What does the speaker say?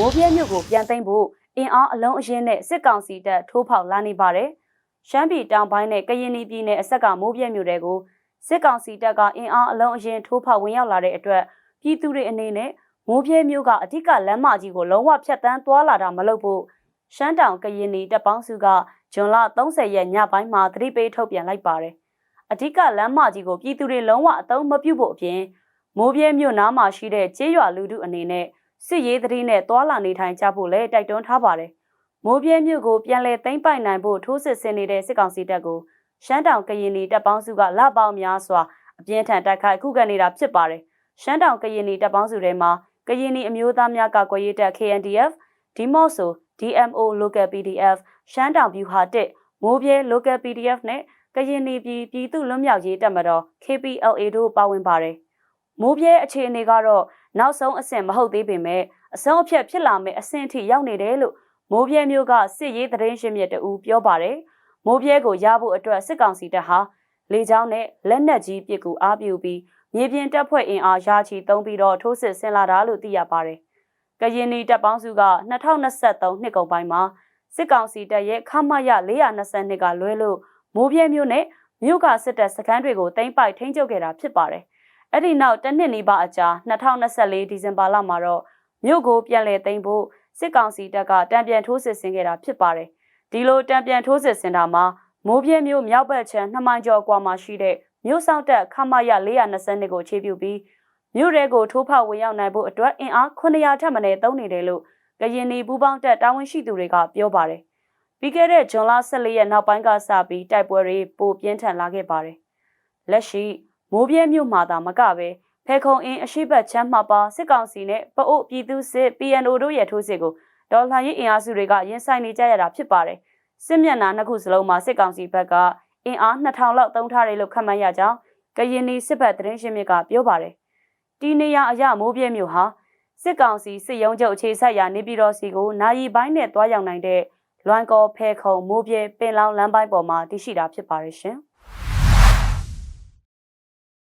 မိုးပြဲမြို့ကိုပြန်သိမ်းဖို့အင်အားအလုံးအရင်းနဲ့စစ်ကောင်စီတပ်ထိုးဖောက်လာနေပါတယ်။ရှမ်းပြည်တောင်ပိုင်းနဲ့ကရင်ပြည်နယ်အဆက်ကမိုးပြဲမြို့တွေကိုစစ်ကောင်စီတပ်ကအင်အားအလုံးအရင်းထိုးဖောက်ဝင်ရောက်လာတဲ့အတွက်ပြည်သူတွေအနေနဲ့မိုးပြဲမြို့ကအဓိကလမ်းမကြီးကိုလုံးဝဖျက်ဆီးသွားလာတာမလုပ်ဖို့ရှမ်းတောင်ကရင်ပြည်တပ်ပေါင်းစုကဇွန်လ30ရက်ညပိုင်းမှာသတိပေးထုတ်ပြန်လိုက်ပါတယ်။အဓိကလမ်းမကြီးကိုပြည်သူတွေလုံးဝအသုံးမပြုဖို့အပြင်မိုးပြဲမြို့နားမှာရှိတဲ့ကျေးရွာလူထုအနေနဲ့ စစ်ရေးသတိနဲ့သွာလာနေထိုင်ကြဖို့လည်းတိုက်တွန်းထားပါတယ်။မိုးပြဲမြို့ကိုပြန်လည်သိမ်းပိုက်နိုင်ဖို့ထိုးစစ်ဆင်နေတဲ့စစ်ကောင်စီတပ်ကိုရှမ်းတောင်ကရင်ပြည်တပ်ပေါင်းစုကလပေါင်းများစွာအပြင်းထန်တိုက်ခိုက်ခုခံနေတာဖြစ်ပါတယ်။ရှမ်းတောင်ကရင်ပြည်တပ်ပေါင်းစုထဲမှာကရင်ပြည်အမျိုးသားများကာကွယ်ရေးတပ် KNDF ဒီမော့ဆို DMO Local PDF ရှမ်းတောင်ဗျူဟာ1မိုးပြဲ Local PDF နဲ့ကရင်ပြည်ပြည်သူ့လွတ်မြောက်ရေးတပ်မတော် KPLA တို့ပါဝင်ပါတယ်။ မိုးပြဲအခြေအနေကတော့နောက်ဆုံးအဆင့်မဟုတ်သေးပေမဲ့အဆုံးအဖြတ်ဖြစ်လာမယ့်အဆင့်အထိရောက်နေတယ်လို့မိုးပြဲမျိုးကစစ်ရေးသတင်းရှင်မြစ်တူပြောပါတယ်။မိုးပြဲကိုရဖို့အတွက်စစ်ကောင်စီတပ်ဟာလေကြောင်းနဲ့လက်နက်ကြီးပစ်ကူအားပြုပြီးမြေပြင်တပ်ဖွဲ့အင်အားရချီသုံးပြီးတော့ထိုးစစ်ဆင်လာတာလို့သိရပါတယ်။ကရင်နီတပ်ပေါင်းစုက2023နှစ်ကုန်ပိုင်းမှာစစ်ကောင်စီတပ်ရဲ့ခမရ422ကလွဲလို့မိုးပြဲမျိုးနဲ့မြို့ကစစ်တပ်စခန်းတွေကိုတင်ပိုက်ထိန်းချုပ်ခဲ့တာဖြစ်ပါတယ်။ အဲ့ဒီနောက်တစ်နှစ်နီးပါးအကြာ2024ဒီဇင်ဘာလမှာတော့မြို့ကိုပြန်လည်သိမ်းဖို့စစ်ကောင်စီတပ်ကတံပြန်ထိုးစစ်ဆင်ခဲ့တာဖြစ်ပါတယ်။ဒီလိုတံပြန်ထိုးစစ်ဆင်တာမှာမိုးပြဲမျိုးမြောက်ဘက်ခြမ်းနှစ်မိုင်ကျော်ကွာမှာရှိတဲ့မြို့ဆောင်တက်ခမရ420ကိုခြေပြုပြီးမြို့ရဲကိုထိုးဖောက်ဝင်ရောက်နိုင်ဖို့အတွက်အင်အား900ထက်မနည်းသုံးနေတယ်လို့ကရင်နီပူးပေါင်းတပ်တာဝန်ရှိသူတွေကပြောပါတယ်။ပြီးခဲ့တဲ့ဇွန်လ14ရက်နောက်ပိုင်းကစပြီးတိုက်ပွဲတွေပိုပြင်းထန်လာခဲ့ပါတယ်။လက်ရှိ မိုးပြဲမြို့မှာသာမကပဲဖဲခုံအင်းအရှိတ်ချမ်းမှပါစစ်ကောင်စီနဲ့ပအို့ပြည်သူစစ် PNO တို့ရဲ့ထိုးစစ်ကိုဒေါ်လာရေးအင်အားစုတွေကရင်ဆိုင်နေကြရတာဖြစ်ပါတယ်။စစ်မျက်နှာနှစ်ခုစလုံးမှာစစ်ကောင်စီဘက်ကအင်အား2000လောက်သုံးထားတယ်လို့ခန့်မှန်းရကြောင်းကရင်နီစစ်ဘက်သတင်းရှင်မြစ်ကပြောပါတယ်။ဒီနေရာအရမိုးပြဲမြို့ဟာစစ်ကောင်စီစစ်ရုံးချုပ်အခြေစိုက်ရာနေပြည်တော်စီကိုနာယီပိုင်းနဲ့တွားရောက်နိုင်တဲ့လွမ်ကော်ဖဲခုံမိုးပြဲပင်လောင်လမ်းပိုင်းပေါ်မှာတည်ရှိတာဖြစ်ပါရဲ့ရှင်။